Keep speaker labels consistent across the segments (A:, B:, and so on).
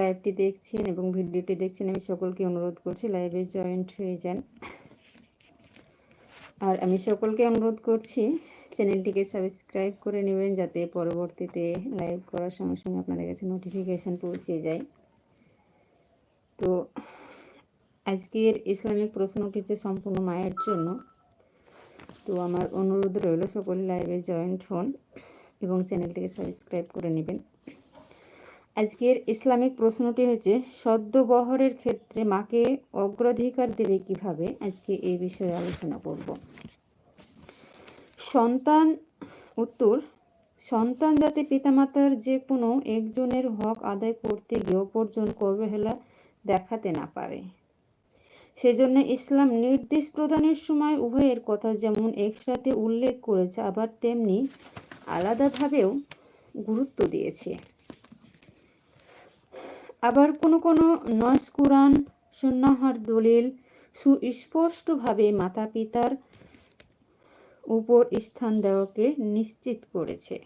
A: লাইভটি দেখছেন এবং ভিডিওটি দেখছেন, আমি সকলকে অনুরোধ করছি লাইভে জয়েন্ট হয়ে যান। আর আমি সকলকে অনুরোধ করছি চ্যানেলটিকে সাবস্ক্রাইব করে নেবেন যাতে পরবর্তীতে লাইভ করার সঙ্গে সঙ্গে আপনাদের কাছে নোটিফিকেশান পৌঁছে যায়। তো আজকের ইসলামিক প্রশ্নটি হচ্ছে সম্পূর্ণ মায়ের জন্য। তো আমার অনুরোধ রইল, সকল লাইভে জয়েন্ট হন এবং চ্যানেলটিকে সাবস্ক্রাইব করে নেবেন। আজকের ইসলামিক প্রশ্নটি হচ্ছে সদ্যবহরের ক্ষেত্রে মাকে অগ্রাধিকার দেবে কীভাবে? আজকে এই বিষয়ে আলোচনা করব। সন্তান, উত্তর, সন্তান যাতে পিতামাতার যে কোনো একজনের হক আদায় করতে গিয়ে অপরজন অবহেলা দেখাতে না পারে। সেজন্য ইসলাম নির্দেশ প্রদানের সময় উভয়ের কথা যেমন একসাথে উল্লেখ করেছে, আবার তেমনি আলাদাভাবেও গুরুত্ব দিয়েছে। আবার কোনো কোনো নস কোরআন, সুন্নাহার দলিল সুস্পষ্টভাবে মাতা পিতার উপর স্থান দেওয়াকে নিশ্চিত করেছে।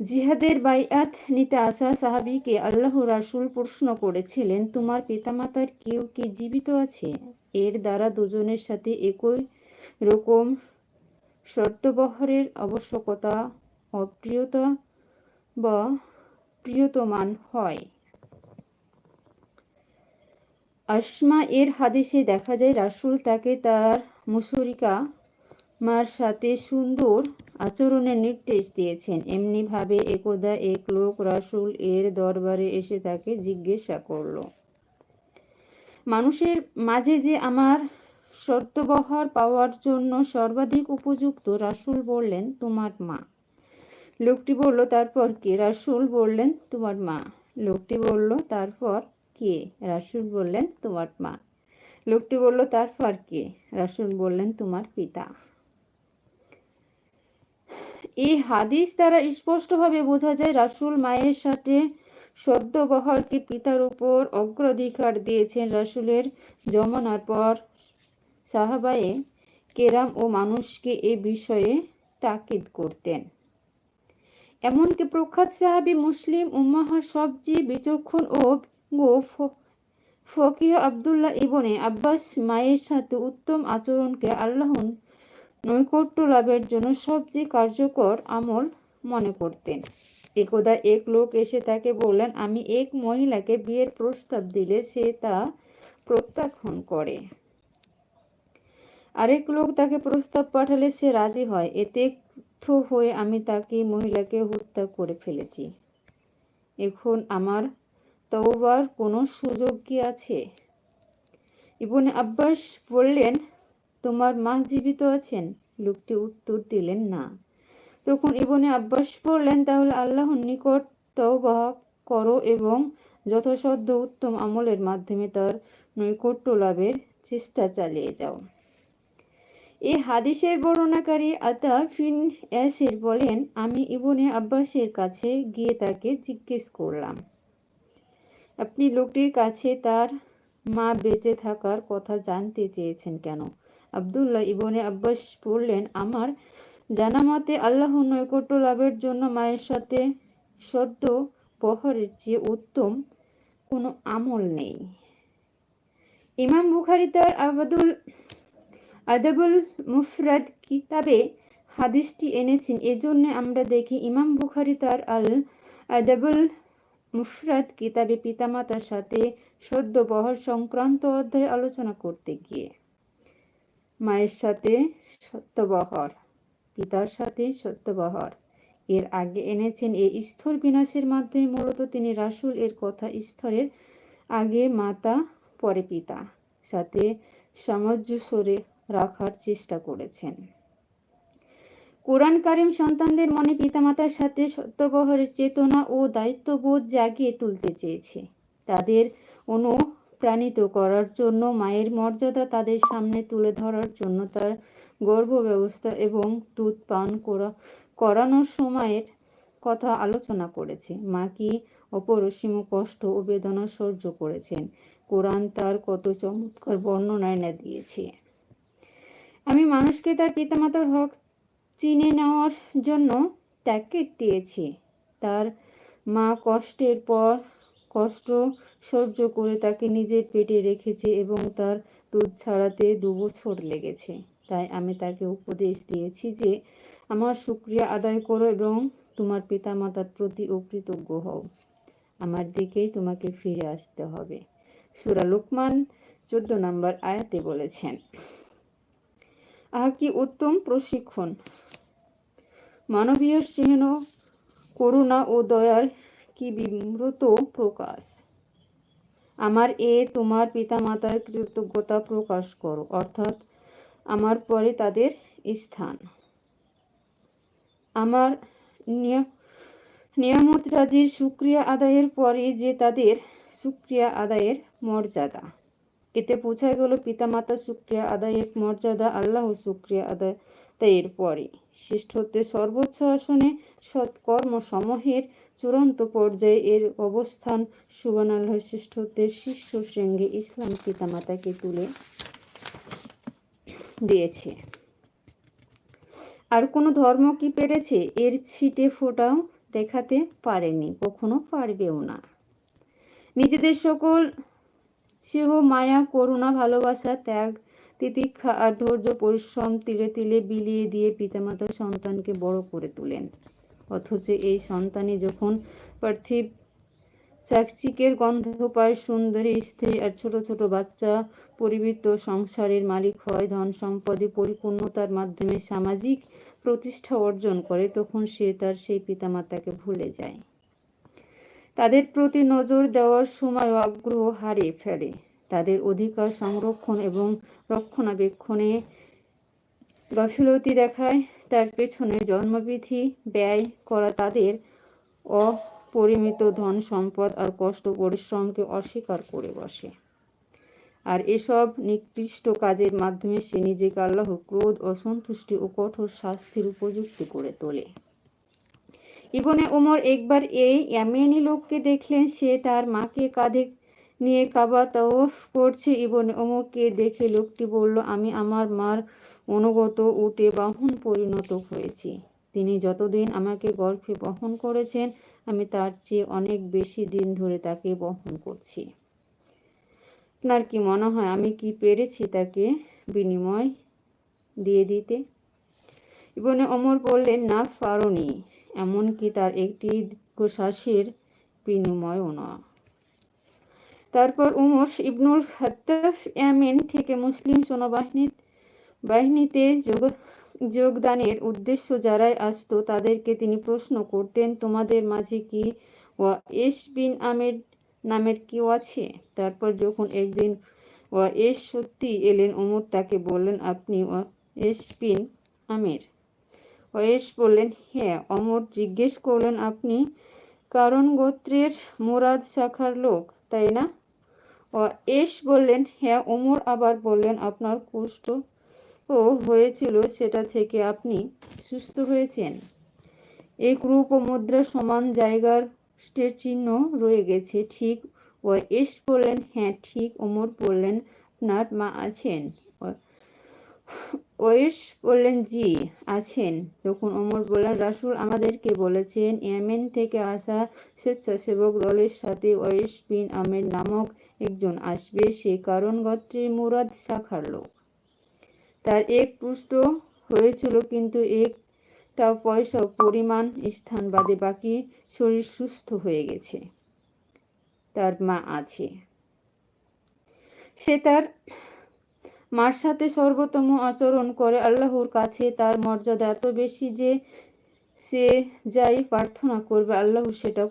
A: জিহাদের বাইয়াত নিতে আসা সাহাবিকে আল্লাহ রাসুল প্রশ্ন করেছিলেন, তোমার পিতামাতার কেউ কি জীবিত আছে? এর দ্বারা দুজনের সাথে একই রকম শর্তবহরের আবশ্যকতা, অপ্রিয়তা বা প্রিয়তমান হয়। আসমা এর হাদিসে দেখা যায়, রাসুল তাকে তার মুসরিকা মার সাথে সুন্দর আচরণের নির্দেশ দিয়েছেন। এমনিভাবে একদা এক লোক রাসুল এর দরবারে এসে তাকে জিজ্ঞাসা করল, মানুষের মাঝে যে আমার শর্তবহর পাওয়ার জন্য সর্বাধিক উপযুক্ত? রাসুল বললেন, তোমার মা। লোকটি বলল, তারপর কে? রাসুল বললেন, তোমার মা। লোকটি বলল, তারপর কে? রাসুল বললেন, তোমার মা। লোকটি বলল, তারপর কে? রাসুল বললেন, তোমার পিতা। এই হাদিস দ্বারা স্পষ্টভাবে বোঝা যায়, রাসুল মায়ের সাথে সদ্যবহরকে পিতার উপর অগ্রাধিকার দিয়েছেন রাসুলের জমানার পর। সাহাবায়ে কেরাম ও মানুষকে এ বিষয়ে তাকিদ করতেন। এমনকি প্রখ্যাত সাহাবি মুসলিম উম্মাহার সবচেয়ে বিচক্ষণ ও ফকিহ আবদুল্লাহ ইবনে আব্বাস মায়ের সাথে উত্তম আচরণকে আল্লাহন নৈকট্য লাভের জন্য সবচেয়ে কার্যকর আমল মনে করতেন। একদা এক লোক এসে তাকে বললেন, আমি এক মহিলাকে বিয়ের প্রস্তাব দিলে সে তা প্রত্যাখ্যান করে। আরেক লোক তাকে প্রস্তাব পাঠালে সে রাজি হয়। এতে ক্ষুব্ধ হয়ে আমি তাকে মহিলাকে হত্যা করে ফেলেছি। এখন আমার তওবার কোনো সুযোগ কি আছে? ইবনে আব্বাস বললেন, তোমার মা জীবিত আছেন? লোকটি উত্তর দিলেন, না। তখন ইবনে আব্বাস বললেন, তাহলে আল্লাহর নিকট তওবা করো এবং যথাসাধ্য উত্তম আমলের মাধ্যমে তার নৈকট্য লাভের চেষ্টা চালিয়ে যাও। এই হাদিসের বর্ণনাকারী আতা ফিন অ্যাসির বলেন, আমি ইবনে আব্বাসের কাছে গিয়ে তাকে জিজ্ঞেস করলাম, আপনি লোকটির কাছে তার মা বেঁচে থাকার কথা জানতে চেয়েছেন কেন? আবদুল্লাহ ইবনে আব্বাস বললেন, আমার জানা মতে আল্লাহ নৈকট্য লাভের জন্য মায়ের সাথে সদ্য পহরের চেয়ে উত্তম কোনো আমল নেই। ইমাম বুখারি তার আবাদুল আদাবুল মুফরাদ কিতাবে হাদিসটি এনেছেন। এজন্য আমরা দেখি ইমাম বুখারি তার আল আদাবুল মুফরাদ কিতাবে পিতামাতার সাথে সদ্য বহর সংক্রান্ত অধ্যায় আলোচনা করতে গিয়ে। মায়ের সাথে সত্যবহর, পিতার সাথে সত্যবহর। এর আগে এনেছেন এই স্থর বিনাশের মাধ্যমে মূলত তিনি রাসুল এর কথা স্তরের আগে মাতা, পরে পিতা। সাথে সামঞ্জস্যরে রাখার চেষ্টা করেছেন। কোরআন কারিম সন্তানদের মনে পিতামাতার সাথে সত্যবহরের চেতনা ও দায়িত্ববোধ জাগিয়ে তুলতে চেয়েছে। তাদের অনুপ্রাণিত করার জন্য, মায়ের মর্যাদা তাদের সামনে তুলে ধরার জন্য তার গর্ভ ব্যবস্থা এবং দুধ পান করা, করানোর সময়ের কথা আলোচনা করেছে। মা কি অপরসীম কষ্ট ও বেদনা সহ্য করেছেন? কোরআন তার কত চমৎকার বর্ণনায় না দিয়েছে। আমি মানুষকে তার পিতামাতার হক চিনে নেওয়ার জন্য ত্যাগকে দিয়েছি। তার মা কষ্টের পর কষ্ট সহ্য করে তাকে নিজের পেটে রেখেছে এবং তার দুধ ছাড়াতে দু বছর লেগেছে। তাই আমি তাকে উপদেশ দিয়েছি যে, আমার শুক্রিয়া আদায় করো এবং তোমার পিতামাতার প্রতি অকৃতজ্ঞ হও। আমার দিকেই তোমাকে ফিরে আসতে হবে। সুরা লোকমান, চোদ্দ নম্বর আয়াতে বলেছেন। আহা, কি উত্তম প্রশিক্ষণ? মানবীয় স্নেহ, করুণা ও দয়ার কি বিম্রত প্রকাশ? আমার এ তোমার পিতামাতার কৃতজ্ঞতা প্রকাশ করো, অর্থাৎ আমার পরে তাদের স্থান। আমার নিয়- নিয়ামত রাজির সুক্রিয়া আদায়ের পরে যে তাদের সুক্রিয়া আদায়ের মর্যাদা। এতে বোঝা গেল পিতামাতা সুক্রিয়া আদায়ের মর্যাদা আল্লাহ সুক্রিয়া আদায়ের পরে শ্রেষ্ঠত্বের সর্বোচ্চ আসনে সৎকর্ম সমূহের চূড়ান্ত পর্যায়ে এর অবস্থান সুবান আল্লাহ শ্রেষ্ঠত্বের শীর্ষ শৃঙ্গে ইসলাম পিতামাতাকে তুলে দিয়েছে। আর কোনো ধর্ম কি পেরেছে? এর ছিটে ফোটাও দেখাতে পারেনি, কখনো পারবেও না। নিজেদের সকল সেহ মায়া, করুণা, ভালোবাসা, ত্যাগ, তিতিক্ষা আর ধৈর্য, পরিশ্রম তিলে তিলে বিলিয়ে দিয়ে পিতামাতা সন্তানকে বড় করে তোলেন। অথচ এই সন্তানই যখন পার্থিব চাকচিকের গন্ধ পায়, সুন্দরী, স্ত্রী আর ছোট ছোট বাচ্চা পরিবৃত্ত সংসারের মালিক হয়, ধন সম্পদে পরিপূর্ণতার মাধ্যমে সামাজিক প্রতিষ্ঠা অর্জন করে, তখন সে তার সেই পিতামাতাকে ভুলে যায়। তাদের প্রতি নজর দেওয়ার সময় আগ্রহ হারিয়ে ফেলে। তাদের অধিকার সংরক্ষণ এবং রক্ষণাবেক্ষণে গাফিলতি দেখায়। তার পেছনে জন্মবিধি ব্যয় করা তাদের অপরিমিত ধন সম্পদ আর কষ্ট পরিশ্রমকে অস্বীকার করে বসে। আর এসব নিকৃষ্ট কাজের মাধ্যমে সে নিজেকে আল্লাহর ক্রোধ অসন্তুষ্টি ও কঠোর শাস্তির উপযুক্ত করে তোলে। ইবনে ওমর একবার এই ইয়ামেনি লোককে দেখলেন, সে তার মাকে কাঁধে নিয়ে কাবা তাওফ করছে। ইবনে ওমরকে দেখে লোকটি বলল, আমি আমার মার অনুগত উটে বাহন পরিণত হয়েছি। তিনি যতদিন আমাকে গর্ভে বহন করেছেন, আমি তার চেয়ে অনেক বেশি দিন ধরে তাকে বহন করছি। আপনার কি মনে হয় আমি কি পেরেছি তাকে বিনিময় দিয়ে দিতে? ইবনে অমর বললেন, না, পারনি। এমনকি তার একটি দীর্ঘশ্বাসের বিনিময়ও না। তারপর উমর ইবনুল খাত্তাফ ইয়ামেন থেকে মুসলিম সেনাবাহিনী, বাহিনীতে যোগ, যোগদানের উদ্দেশ্য যারাই আসতো তাদেরকে তিনি প্রশ্ন করতেন, তোমাদের মাঝে কি ওয়া এস বিন আমের নামের কেউ আছে? তারপর যখন একদিন ওয়া এস সত্যি এলেন ওমর তাকে বললেন, আপনি ওয়া এস বিন আমের? ওয়েস বললেন হ্যাঁ অমর জিজ্ঞেস করলেন আপনি কারণ গোত্রের মোরাদ শাখার লোক, তাই না? এস বললেন হ্যাঁ ওমর আবার বললেন, আপনার কুষ্ঠ ও হয়েছিল, সেটা থেকে আপনি সুস্থ হয়েছেন। এই রূপ ও মুদ্রা সমান জায়গার স্টের চিহ্ন রয়ে গেছে, ঠিক? ও এস বললেন হ্যাঁ ঠিক। ওমর বললেন, আপনার মা আছেন। ওয়েস বললেন, জি, আছেন। তখন ওমর বললেন, রাসুল আমাদেরকে বলেছেন, ইয়ামেন থেকে আসা স্বেচ্ছাসেবক দলের সাথে ওয়েস বিন আমের নামক একজন আসবে। সে কারণ গোত্রের মুরাদ শাখার লোক। তার এক পুষ্ট হয়েছিল, কিন্তু একটা পয়সা পরিমাণ স্থান বাদে বাকি শরীর সুস্থ হয়ে গেছে। তার মা আছে। সে তার মার সাথে সর্বোত্তম আচরণ করে আল্লাহর কাছে তার মর্যাদা এত বেশি যে সে যাই প্রার্থনা করবে, আল্লাহ সেটা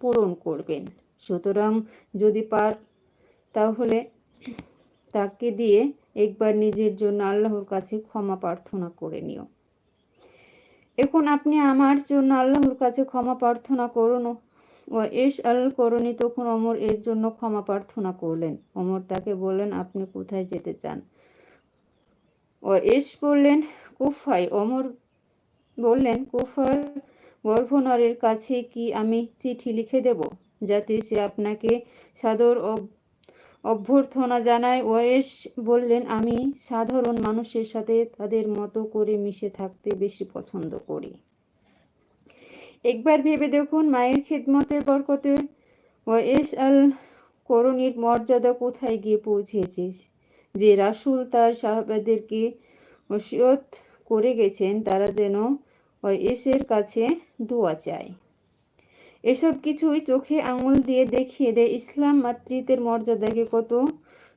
A: পূরণ করবেন। সুতরাং যদি পার, তাহলে তাকে দিয়ে একবার নিজের জন্য আল্লাহর কাছে ক্ষমা প্রার্থনা করে নিও। এখন আপনি আমার জন্য আল্লাহর কাছে ক্ষমা প্রার্থনা করুন। এস আল করণী তখন অমর এর জন্য ক্ষমা প্রার্থনা করলেন। অমর তাকে বললেন, আপনি কোথায় যেতে চান? ও এস বললেন কুফাই অমর বললেন, কুফার গভর্নরের কাছে কি আমি চিঠি লিখে দেব? যাতে সে আপনাকে সাদর অভ্যর্থনা জানায়। ওয়েস বললেন, আমি সাধারণ মানুষের সাথে তাদের মতো করে মিশে থাকতে বেশি পছন্দ করি। একবার ভেবে দেখুন মায়ের খেদমতের বরকতে। ওয়েস আল করণীর মর্যাদা কোথায় গিয়ে পৌঁছেছে যে রাসূল তার সাহাবাদেরকে ওসিয়ত করে গেছেন, তারা যেন ও এসের কাছে দোয়া চায়। এসব কিছুই চোখে আঙুল দিয়ে দেখিয়ে দেয়। ইসলাম মাতৃত্বের মর্যাদাকে কত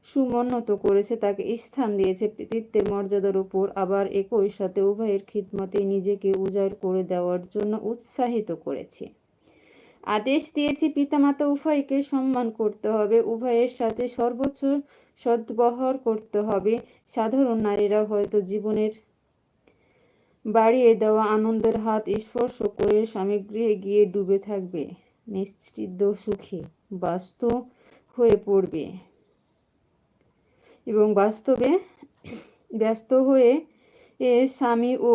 A: সুমন্নত করেছে, তাকে স্থান দিয়েছে পিতৃত্বের মর্যাদার উপর। আবার একই সাথে উভয়ের খিদমতে নিজেকে উজাড় করে দেওয়ার জন্য উৎসাহিত করেছে। আদেশ দিয়েছে পিতামাতা উভয়কে সম্মান করতে হবে, উভয়ের সাথে সর্বোচ্চ সদ্ব্যবহার করতে হবে। সাধারণ নারীরা হয়তো জীবনের বাড়িয়ে দেওয়া আনন্দের হাত স্পর্শ করে স্বামী গৃহে গিয়ে ডুবে থাকবে নিশ্চিদ্ধ সুখী বাস্ত হয়ে পড়বে। এবং বাস্তবে ব্যস্ত হয়ে এ স্বামী ও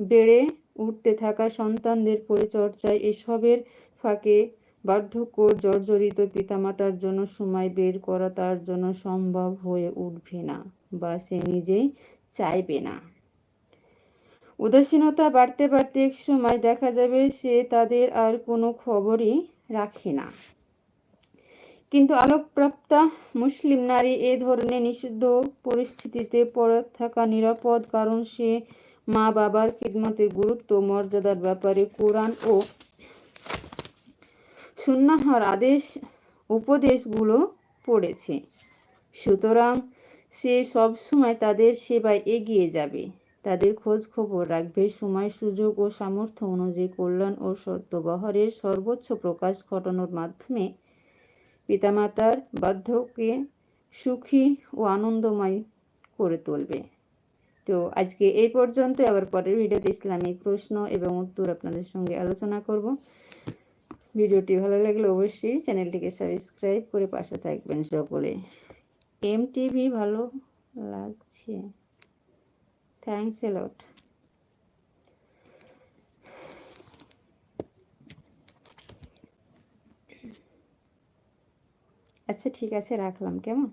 A: বেড়ে উঠতে থাকা সন্তানদের পরিচর্যায় এসবের ফাঁকে বার্ধক্য, জর্জরিত পিতামাতার জন্য সময় বের করা তার জন্য সম্ভব হয়ে উঠবে না বা সে নিজেই চাইবে না। উদাসীনতা বাড়তে বাড়তে এক সময় দেখা যাবে সে তাদের আর কোনো খবরই রাখে না। কিন্তু আলোকপ্রাপ্তা মুসলিম নারী এ ধরনের নিষিদ্ধ পরিস্থিতিতে পড়ে থাকা নিরাপদ কারণ সে মা বাবার খিদমতের গুরুত্ব, মর্যাদার ব্যাপারে কোরআন ও সুন্নাহর আদেশ, উপদেশগুলো পড়েছে। সুতরাং সে সবসময় তাদের সেবায় এগিয়ে যাবে। তাদের খোঁজ খবর রাখবে, সময়, সুযোগ ও সামর্থ্য অনুযায়ী কল্যাণ ও সত্যবহারের সর্বোচ্চ প্রকাশ ঘটানোর মাধ্যমে পিতামাতার বার্ধক্যকে সুখী ও আনন্দময় করে তুলবে। তো আজকে এই পর্যন্ত আবার পরের ভিডিওতে ইসলামিক প্রশ্ন এবং উত্তর আপনাদের সঙ্গে আলোচনা করব। ভিডিওটি ভালো লাগলে অবশ্যই চ্যানেলটিকে সাবস্ক্রাইব করে পাশে থাকবেন সকলে। এম টিভি ভালো লাগছে। থ্যাংকস এ আচ্ছা ঠিক আছে রাখলাম। কেমন?